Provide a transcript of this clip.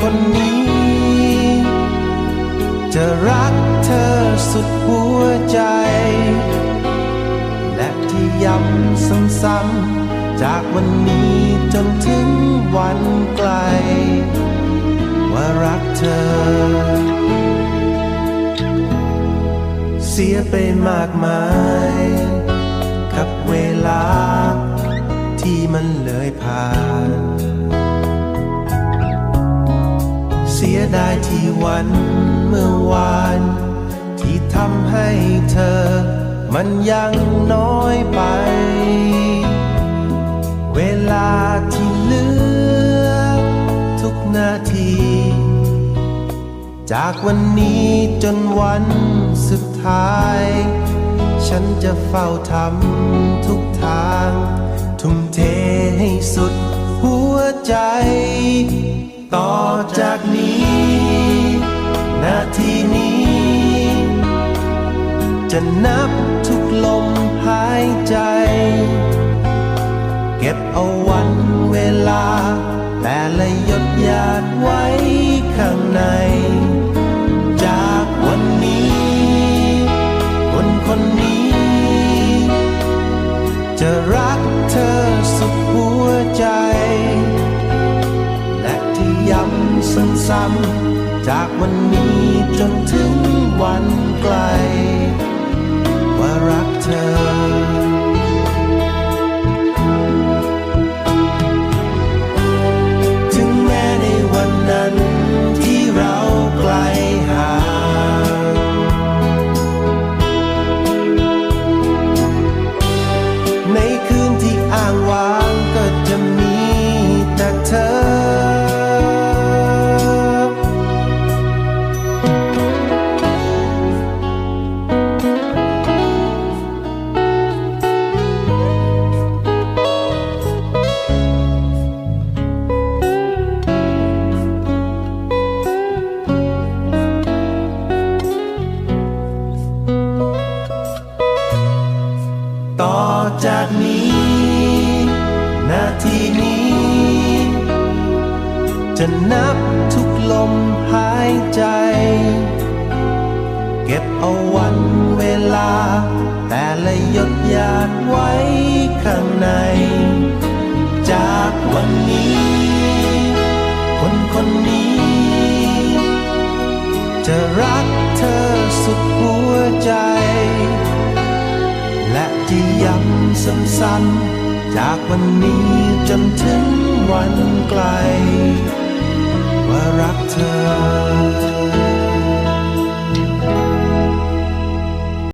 คนนนี้ จะรักเธอสุดหัวใจ และที่ย้ำซ้ำๆจากวันนี้จนถึงวันไกล ว่ารักเธอ เสียไปมากมาย กับเวลาที่มันเลยผ่าน สียดายที่วันเมื่อวาน ที่ทำให้เธอ มันยังน้อยไป เวลาที่เหลือทุกนาที จากวันนี้จนวันสุดท้าย ฉันจะเฝ้าทำทุกทาง ทุ่มเทให้สุดหัวใจ จะนับทุกลมหายใจ เก็บเอาวันเวลา แต่ละหยดหยาดไว้ข้างใน จากวันนี้ คนคนนี้ จะรักเธอสุดหัวใจ และที่ย้ำซ้ำๆจากวันนี้จน จากนี้ นาทีนี้ จะนับทุกลมหายใจ เก็บเอาวันเวลา แต่ละหยดหยาดไว้ข้างใน จากวันนี้ สั้น จากวันนี้จนถึงวันไกล